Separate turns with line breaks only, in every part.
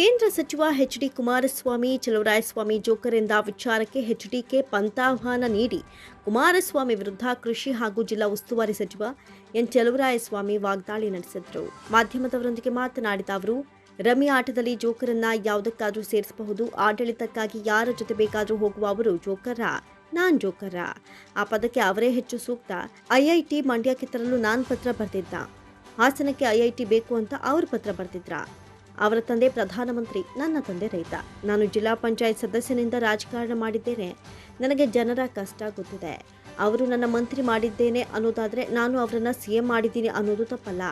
ಕೇಂದ್ರ ಸಚಿವ H D Kumaraswamy, Chaluvarayaswamy ಜೋಕರಿಂದ ವಿಚಾರಕ್ಕೆ ಎಚ್ಡಿಕೆ ಪಂಥಾಹ್ವಾನ ನೀಡಿ ಕುಮಾರಸ್ವಾಮಿ ವಿರುದ್ಧ ಕೃಷಿ ಹಾಗೂ ಜಿಲ್ಲಾ ಉಸ್ತುವಾರಿ ಸಚಿವ ಎನ್ ಚಲುವರಾಯಸ್ವಾಮಿ ವಾಗ್ದಾಳಿ ನಡೆಸಿದರು. ಮಾಧ್ಯಮದವರೊಂದಿಗೆ ಮಾತನಾಡಿದ ಅವರು, ರಮಿ ಆಟದಲ್ಲಿ ಜೋಕರನ್ನ ಯಾವುದಕ್ಕಾದರೂ ಸೇರಿಸಬಹುದು, ಆಡಳಿತಕ್ಕಾಗಿ ಯಾರ ಜೊತೆ ಬೇಕಾದರೂ ಹೋಗುವ ಅವರು ಜೋಕರ, ನಾನ್ ಜೋಕರ. ಆ ಪದಕ್ಕೆ ಅವರೇ ಹೆಚ್ಚು ಸೂಕ್ತ. ಐಐಟಿ ಮಂಡ್ಯಕ್ಕೆ ತರಲು ನಾನ್ ಪತ್ರ ಬರೆದಿದ್ದ. ಹಾಸನಕ್ಕೆ ಐಐಟಿ ಬೇಕು ಅಂತ ಅವರು ಪತ್ರ ಬರೆದಿದ್ರ? ಅವರ ತಂದೆ ಪ್ರಧಾನಮಂತ್ರಿ, ನನ್ನ ತಂದೆ ರೈತ. ನಾನು ಜಿಲ್ಲಾ ಪಂಚಾಯತ್ ಸದಸ್ಯನಿಂದ ರಾಜಕಾರಣ ಮಾಡಿದ್ದೇನೆ. ನನಗೆ ಜನರ ಕಷ್ಟ ಗೊತ್ತಿದೆ. ಅವರು ನನ್ನ ಮಂತ್ರಿ ಮಾಡಿದ್ದೇನೆ ಅನ್ನೋದಾದರೆ ನಾನು ಅವರನ್ನ ಸಿ ಎಂ ಮಾಡಿದ್ದೀನಿ ಅನ್ನೋದು ತಪ್ಪಲ್ಲ.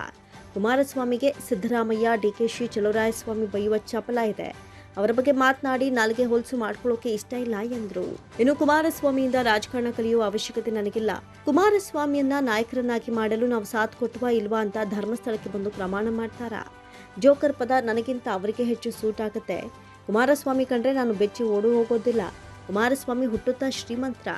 ಕುಮಾರಸ್ವಾಮಿಗೆ Siddaramaiah D K she Chaluvarayaswamy ಬೈಯುವ ಚಪಲ ಇದೆ. ಅವರ ಬಗ್ಗೆ ಮಾತನಾಡಿ ನಾಲ್ಗೆ ಹೊಲಸು ಮಾಡ್ಕೊಳ್ಳೋಕೆ ಇಷ್ಟ ಇಲ್ಲ ಎಂದರು. ಇನ್ನು ಕುಮಾರಸ್ವಾಮಿಯಿಂದ ರಾಜಕಾರಣ ಕಲಿಯುವ ಅವಶ್ಯಕತೆ ನನಗಿಲ್ಲ. ಕುಮಾರಸ್ವಾಮಿಯನ್ನ ನಾಯಕರನ್ನಾಗಿ ಮಾಡಲು ನಾವು ಸಾಥ್ ಕೊಟ್ಟುವ ಇಲ್ವಾ ಅಂತ ಧರ್ಮಸ್ಥಳಕ್ಕೆ ಬಂದು ಪ್ರಮಾಣ ಮಾಡ್ತಾರಾ? ಜೋಕರ್ ಪದ ನನಗಿಂತ ಅವರಿಗೆ ಹೆಚ್ಚು ಸೂಟ್ ಆಗುತ್ತೆ. ಕುಮಾರಸ್ವಾಮಿ ಕಂಡ್ರೆ ನಾನು ಬೆಚ್ಚಿ ಓಡು ಹೋಗೋದಿಲ್ಲ. ಕುಮಾರಸ್ವಾಮಿ ಹುಟ್ಟುತ್ತಾ ಶ್ರೀಮಂತ್ರ.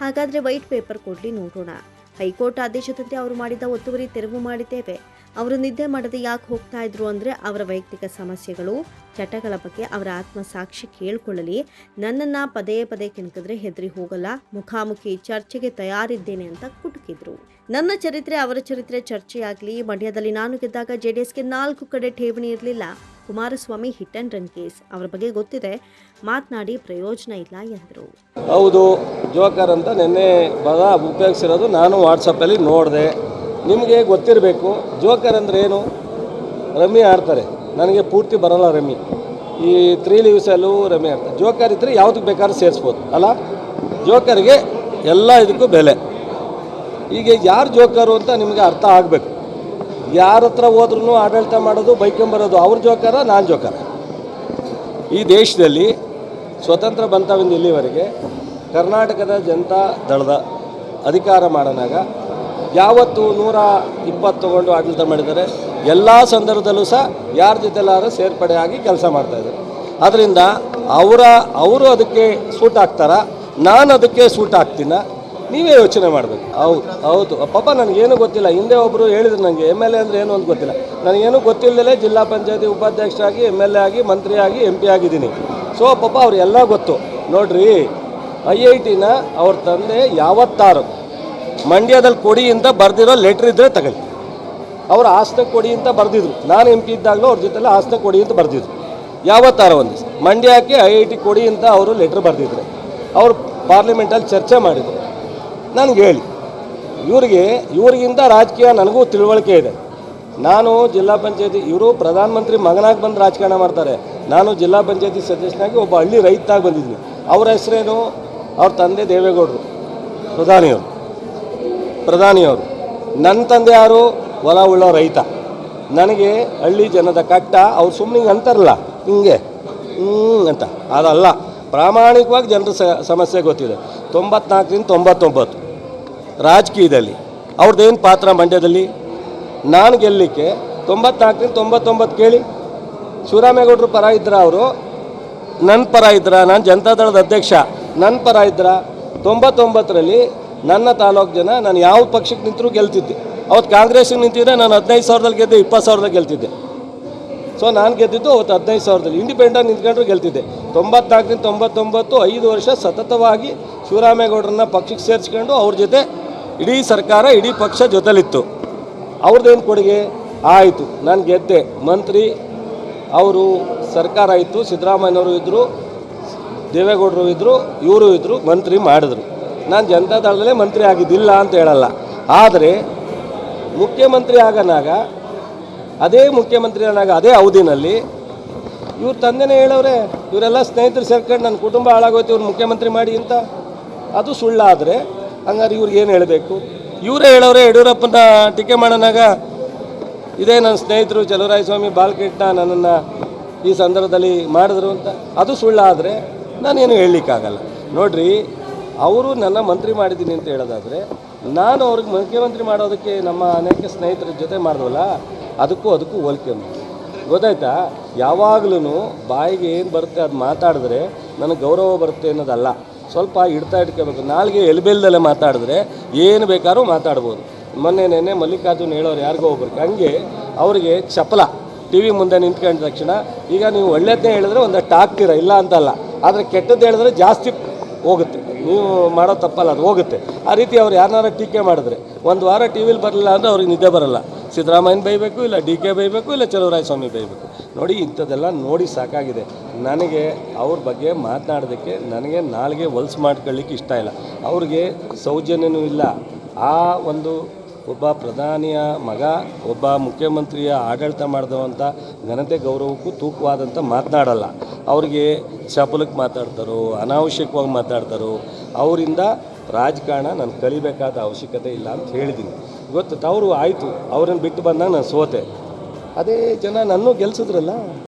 ಹಾಗಾದ್ರೆ ವೈಟ್ ಪೇಪರ್ ಕೊಡ್ಲಿ ನೋಡೋಣ. ಹೈಕೋರ್ಟ್ ಆದೇಶದಂತೆ ಅವರು ಮಾಡಿದ ಒತ್ತುವರಿ ತೆರವು ಮಾಡಿದ್ದೇವೆ. ಅವರು ನಿದ್ದೆ ಮಾಡದೆ ಯಾಕೆ ಹೋಗ್ತಾ ಇದ್ರು ಅಂದರೆ ಅವರ ವೈಯಕ್ತಿಕ ಸಮಸ್ಯೆಗಳು, ಚಟಗಳ ಬಗ್ಗೆ ಅವರ ಆತ್ಮಸಾಕ್ಷಿ ಕೇಳ್ಕೊಳ್ಳಲಿ. ನನ್ನನ್ನು ಪದೇ ಪದೇ ಕೆಣಕಿದ್ರೆ ಹೆದರಿ ಹೋಗಲ್ಲ, ಮುಖಾಮುಖಿ ಚರ್ಚೆಗೆ ತಯಾರಿದ್ದೇನೆ ಅಂತ ಕುಟುಕಿದ್ರು. ನನ್ನ ಚರಿತ್ರೆ ಅವರ ಚರಿತ್ರೆ ಚರ್ಚೆಯಾಗಲಿ, ಮಂಡ್ಯದಲ್ಲಿ ನಾನು ಗೆದ್ದಾಗ ಜೆ ಡಿ ಎಸ್ಗೆ ನಾಲ್ಕು ಕಡೆ ಠೇವಣಿ ಇರಲಿಲ್ಲ. Kumaraswamy hit and run case ಅವರ ಬಗ್ಗೆ ಗೊತ್ತಿದೆ. ಮಾತನಾಡಿ ಪ್ರಯೋಜನ ಇಲ್ಲ ಎಂದರು.
ಹೌದು ಜೋಕರ್ ಅಂತ ನಿನ್ನೆ ಪದ ಉಪಯೋಗಿಸಿರೋದು ನಾನು ವಾಟ್ಸಪ್ಪಲ್ಲಿ ನೋಡಿದೆ. ನಿಮಗೆ ಗೊತ್ತಿರಬೇಕು, ಜೋಕರ್ ಅಂದರೆ ಏನು? ರಮ್ಮಿ ಆಡ್ತಾರೆ. ನನಗೆ ಪೂರ್ತಿ ಬರಲ್ಲ ರಮ್ಮಿ ಈ ತ್ರೀ ಲೀವ್ಸಲ್ಲೂ ರಮ್ಮಿ ಆಡ್ತಾರೆ. ಜೋಕರ್ ಇದ್ದರೆ ಯಾವುದಕ್ಕೆ ಬೇಕಾದ್ರೂ ಸೇರಿಸ್ಬೋದು, ಅಲ್ಲ? ಜೋಕರ್ಗೆ ಎಲ್ಲ ಇದಕ್ಕೂ ಬೆಲೆ. ಈಗ ಯಾರು ಜೋಕರು ಅಂತ ನಿಮಗೆ ಅರ್ಥ ಆಗಬೇಕು. ಯಾರ ಹತ್ರ ಹೋದ್ರೂ ಆಡಳಿತ ಮಾಡೋದು ಬೈಕೊಂಬರೋದು ಅವ್ರ ಜೋಕರ, ನಾನು ಜೋಕರ. ಈ ದೇಶದಲ್ಲಿ ಸ್ವತಂತ್ರ ಬಂತವಿಂದ ಇಲ್ಲಿವರೆಗೆ ಕರ್ನಾಟಕದ ಜನತಾ ದಳದ ಅಧಿಕಾರ ಮಾಡೋನಾಗ ಯಾವತ್ತು ನೂರ ಇಪ್ಪತ್ತು ತೊಗೊಂಡು ಆಡಳಿತ ಮಾಡಿದ್ದಾರೆ. ಎಲ್ಲ ಸಂದರ್ಭದಲ್ಲೂ ಸಹ ಯಾರ ಜೊತೆಲಾದ್ರೂ ಸೇರ್ಪಡೆ ಆಗಿ ಕೆಲಸ ಮಾಡ್ತಾಯಿದ್ದಾರೆ ಆದ್ದರಿಂದ ಅವರ ಅವರು ಅದಕ್ಕೆ ಸೂಟ್ ಆಗ್ತಾರ? ನಾನು ಅದಕ್ಕೆ ಸೂಟ್ ಆಗ್ತೀನ? ನೀವೇ ಯೋಚನೆ ಮಾಡಬೇಕು. ಹೌದು. ಹೌದು. ಪಾಪ ನನಗೇನು ಗೊತ್ತಿಲ್ಲ. ಹಿಂದೆ ಒಬ್ಬರು ಹೇಳಿದ್ರು ನನಗೆ ಎಂ ಎಲ್ ಎ ಅಂದರೆ ಏನು ಅಂತ ಗೊತ್ತಿಲ್ಲ. ನನಗೇನು ಗೊತ್ತಿಲ್ಲದೆ ಜಿಲ್ಲಾ ಪಂಚಾಯತಿ ಉಪಾಧ್ಯಕ್ಷರಾಗಿ ಎಂ ಎಲ್ ಎ ಆಗಿ ಮಂತ್ರಿಯಾಗಿ ಎಂ ಪಿ ಆಗಿದ್ದೀನಿ. ಸೊ ಪಾಪ ಅವ್ರಿಗೆಲ್ಲ ಗೊತ್ತು. ನೋಡ್ರಿ ಐ ಐ ಟಿನ ಅವ್ರ ತಂದೆ ಯಾವತ್ತಾರು ಮಂಡ್ಯದಲ್ಲಿ ಕೊಡಿ ಅಂತ ಬರೆದಿರೋ ಲೆಟ್ರ್ ಇದ್ದರೆ ತಗೊಳ್ಳಿ. ಅವರು ಆಸ್ತ ಕೊಡಿ ಅಂತ ಬರೆದಿದ್ರು. ನಾನು ಎಂ ಪಿ ಇದ್ದಾಗಲೂ ಅವ್ರ ಜೊತೆಲ್ಲ ಆಸ್ತ ಕೊಡಿ ಅಂತ ಬರೆದಿದ್ರು. ಯಾವತ್ತಾರ ಒಂದು ಮಂಡ್ಯಕ್ಕೆ ಐ ಐ ಟಿ ಕೊಡಿ ಅಂತ ಅವರು ಲೆಟ್ರ್ ಬರೆದಿದ್ರು. ಅವರು ಪಾರ್ಲಿಮೆಂಟಲ್ಲಿ ಚರ್ಚೆ ಮಾಡಿದರು. ನನಗೆ ಹೇಳಿ. ಇವರಿಗೆ, ಇವರಿಗಿಂತ ರಾಜಕೀಯ ನನಗೂ ತಿಳುವಳಿಕೆ ಇದೆ. ನಾನು ಜಿಲ್ಲಾ ಪಂಚಾಯತಿ, ಇವರು ಪ್ರಧಾನಮಂತ್ರಿ ಮಗನಾಗಿ ಬಂದು ರಾಜಕಾರಣ ಮಾಡ್ತಾರೆ. ನಾನು ಜಿಲ್ಲಾ ಪಂಚಾಯತಿ ಸದಸ್ಯನಾಗಿ ಒಬ್ಬ ಹಳ್ಳಿ ರೈತಾಗಿ ಬಂದಿದ್ದೀನಿ. ಅವರ ಹೆಸರೇನು? ಅವ್ರ ತಂದೆ ದೇವೇಗೌಡರು. ಪ್ರಧಾನಿಯವರು. ಪ್ರಧಾನಿಯವರು. ನನ್ನ ತಂದೆ ಯಾರು? ಹೊಲ ಉಳ್ಳ ರೈತ. ನನಗೆ ಹಳ್ಳಿ ಜನದ ಕಟ್ಟ ಅವ್ರು ಸುಮ್ಮನೆ ಅಂತಾರಲ್ಲ, ಹಿಂಗೆ ಹ್ಞೂ ಅಂತ. ಅದಲ್ಲ, ಪ್ರಾಮಾಣಿಕವಾಗಿ ಜನರ ಸಮಸ್ಯೆ ಗೊತ್ತಿದೆ. ತೊಂಬತ್ನಾಲ್ಕರಿಂದ ತೊಂಬತ್ತೊಂಬತ್ತು ರಾಜಕೀಯದಲ್ಲಿ. ಅವ್ರದ್ದೇನು ಪಾತ್ರ ಮಂಡ್ಯದಲ್ಲಿ? ನಾನು ಗೆಲ್ಲಲಿಕ್ಕೆ ತೊಂಬತ್ನಾಲ್ಕರಿಂದ ತೊಂಬತ್ತೊಂಬತ್ತು ಕೇಳಿ. ಶಿವರಾಮೇಗೌಡರು ಪರ ಇದ್ರ ಅವರು ನನ್ನ ಪರ ಇದ್ರ, ನಾನು ಜನತಾದಳದ ಅಧ್ಯಕ್ಷ ನನ್ನ ಪರ ಇದ್ರ. ತೊಂಬತ್ತೊಂಬತ್ತರಲ್ಲಿ ನನ್ನ ತಾಲೂಕು ಜನ ನಾನು ಯಾವ ಪಕ್ಷಕ್ಕೆ ನಿಂತರೂ ಗೆಲ್ತಿದ್ದೆ. ಅವತ್ತು ಕಾಂಗ್ರೆಸ್ಗೆ ನಿಂತಿದ್ದೆ, ನಾನು ಹದಿನೈದು ಸಾವಿರದಲ್ಲಿ ಗೆದ್ದೆ, ಇಪ್ಪತ್ತು ಸಾವಿರದಲ್ಲಿ ಗೆಲ್ತಿದ್ದೆ. ಸೊ ನಾನು ಗೆದ್ದಿದ್ದು ಅವತ್ತು ಹದಿನೈದು ಸಾವಿರದಲ್ಲಿ ಇಂಡಿಪೆಂಡೆಂಟ್ ನಿಂತ್ಕೊಂಡ್ರು ಗೆಲ್ತಿದ್ದೆ. ತೊಂಬತ್ನಾಲ್ಕರಿಂದ ತೊಂಬತ್ತೊಂಬತ್ತು, ಐದು ವರ್ಷ ಸತತವಾಗಿ ಶಿವರಾಮೇಗೌಡರನ್ನ ಪಕ್ಷಕ್ಕೆ ಸೇರಿಸ್ಕೊಂಡು ಅವ್ರ ಜೊತೆ ಇಡೀ ಸರ್ಕಾರ, ಇಡೀ ಪಕ್ಷ ಜೊತೆಲಿತ್ತು. ಅವ್ರದ್ದೇನು ಕೊಡುಗೆ? ಆಯಿತು, ನಾನು ಗೆದ್ದೆ. ಮಂತ್ರಿ ಅವರು ಸರ್ಕಾರ ಇತ್ತು, ಸಿದ್ದರಾಮಯ್ಯನವರು ಇದ್ದರು ದೇವೇಗೌಡರು ಇದ್ದರು ಇವರು ಇದ್ದರು ಮಂತ್ರಿ ಮಾಡಿದ್ರು. ನಾನು ಜನತಾ ದಳದಲ್ಲೇ ಮಂತ್ರಿ ಆಗಿದ್ದಿಲ್ಲ ಅಂತ ಹೇಳಲ್ಲ. ಆದರೆ ಮುಖ್ಯಮಂತ್ರಿ ಆಗನಾಗ, ಅದೇ ಮುಖ್ಯಮಂತ್ರಿ ಆದಾಗ ಅದೇ ಅವಧಿನಲ್ಲಿ ಇವ್ರ ತಂದೆನೇ ಹೇಳವ್ರೆ, ಇವರೆಲ್ಲ ಸ್ನೇಹಿತರು ಸೇರ್ಕೊಂಡು ನನ್ನ ಕುಟುಂಬ ಹಾಳಾಗೋಯ್ತು, ಇವ್ರು ಮುಖ್ಯಮಂತ್ರಿ ಮಾಡಿ ಅಂತ. ಅದು ಸುಳ್ಳಾದರೆ ಹಂಗಾರೆ ಇವ್ರಿಗೆ ಏನು ಹೇಳಬೇಕು? ಇವರೇ ಹೇಳವ್ರೆ, ಯಡಿಯೂರಪ್ಪನ ಟೀಕೆ ಮಾಡೋನಾಗ ಇದೇ ನನ್ನ ಸ್ನೇಹಿತರು ಚಲುವರಾಯಸ್ವಾಮಿ ಬಾಲಕೃಷ್ಣ ನನ್ನನ್ನು ಈ ಸಂದರ್ಭದಲ್ಲಿ ಮಾಡಿದ್ರು ಅಂತ. ಅದು ಸುಳ್ಳಾದರೆ ನಾನೇನು ಹೇಳಲಿಕ್ಕಾಗಲ್ಲ. ನೋಡ್ರಿ ಅವರು ನನ್ನ ಮಂತ್ರಿ ಮಾಡಿದ್ದೀನಿ ಅಂತ ಹೇಳೋದಾದರೆ, ನಾನು ಅವ್ರಿಗೆ ಮುಖ್ಯಮಂತ್ರಿ ಮಾಡೋದಕ್ಕೆ ನಮ್ಮ ಅನೇಕ ಸ್ನೇಹಿತರ ಜೊತೆ ಮಾಡಿದ್ವಲ್ಲ ಅದಕ್ಕೂ ಅದಕ್ಕೂ ಹೋಲಿಕೆ. ಗೊತ್ತಾಯ್ತಾ? ಯಾವಾಗಲೂ ಬಾಯಿಗೆ ಏನು ಬರುತ್ತೆ ಅದು ಮಾತಾಡಿದ್ರೆ ನನಗೆ ಗೌರವ ಬರುತ್ತೆ ಅನ್ನೋದಲ್ಲ. ಸ್ವಲ್ಪ ಇಡ್ತಾ ಇಟ್ಕೋಬೇಕು ನಾಲ್ಗೆ ಎಲ್ಬೆಲ್ದಲ್ಲೇ ಮಾತಾಡಿದ್ರೆ ಏನು ಬೇಕಾದ್ರೂ ಮಾತಾಡ್ಬೋದು. ಮೊನ್ನೆ ನೆನ್ನೆ ಮಲ್ಲಿಕಾರ್ಜುನ್ ಹೇಳೋರು ಯಾರಿಗೋ ಒಬ್ಬರು ಹಂಗೆ ಅವರಿಗೆ ಚಪಲ ಟಿ ವಿ ಮುಂದೆ ನಿಂತ್ಕೊಂಡ ತಕ್ಷಣ, ಈಗ ನೀವು ಒಳ್ಳೆಯದನ್ನೇ ಹೇಳಿದ್ರೆ ಒಂದಷ್ಟು ಆಗ್ತೀರ ಇಲ್ಲ ಅಂತಲ್ಲ. ಆದರೆ ಕೆಟ್ಟದ್ದು ಹೇಳಿದ್ರೆ ಜಾಸ್ತಿ ಹೋಗುತ್ತೆ. ನೀವು ಮಾಡೋ ತಪ್ಪಲ್ಲ, ಅದು ಹೋಗುತ್ತೆ. ಆ ರೀತಿ ಅವ್ರು ಯಾರನ್ನಾರ ಟೀಕೆ ಮಾಡಿದ್ರೆ, ಒಂದು ವಾರ ಟಿ ವಿಲಿ ಬರಲಿಲ್ಲ ಅಂದರೆ ಅವ್ರಿಗೆ ನಿದ್ದೆ ಬರಲ್ಲ. ಸಿದ್ದರಾಮಯ್ಯನ ಬೈಬೇಕು, ಇಲ್ಲ ಡಿ ಕೆ ಬೈಬೇಕು, ಇಲ್ಲ ಚಲುವರಾಯಸ್ವಾಮಿ ಬೈಬೇಕು. ನೋಡಿ, ಇಂಥದ್ದೆಲ್ಲ ನೋಡಿ ಸಾಕಾಗಿದೆ. ನನಗೆ ಅವ್ರ ಬಗ್ಗೆ ಮಾತನಾಡೋದಕ್ಕೆ ನನಗೆ ನಾಲ್ಗೆ ಹೊಲ್ಸು ಮಾಡ್ಕೊಳ್ಳಿಕ್ಕೆ ಇಷ್ಟ ಇಲ್ಲ. ಅವ್ರಿಗೆ ಸೌಜನ್ಯನೂ ಇಲ್ಲ. ಆ ಒಂದು ಒಬ್ಬ ಪ್ರಧಾನಿಯ ಮಗ, ಒಬ್ಬ ಮುಖ್ಯಮಂತ್ರಿಯ ಆಡಳಿತ ಮಾಡಿದವಂಥ ಘನತೆ ಗೌರವಕ್ಕೂ ತೂಕವಾದಂಥ ಮಾತನಾಡಲ್ಲ. ಅವ್ರಿಗೆ ಚಪಲಕ್ಕೆ ಮಾತಾಡ್ತಾರೋ, ಅನಾವಶ್ಯಕವಾಗಿ ಮಾತಾಡ್ತಾರೋ, ಅವರಿಂದ ರಾಜಕಾರಣ ನಾನು ಕಲಿಬೇಕಾದ ಅವಶ್ಯಕತೆ ಇಲ್ಲ ಅಂತ ಹೇಳಿದ್ದೀನಿ. ಗೊತ್ತು, ತವರು ಆಯಿತು, ಅವ್ರನ್ನ ಬಿಟ್ಟು ಬಂದಾಗ ನಾನು ಸೋತೆ. ಅದೇ ಜನ ನನ್ನೂ ಗೆಲ್ಸಿದ್ರಲ್ಲ?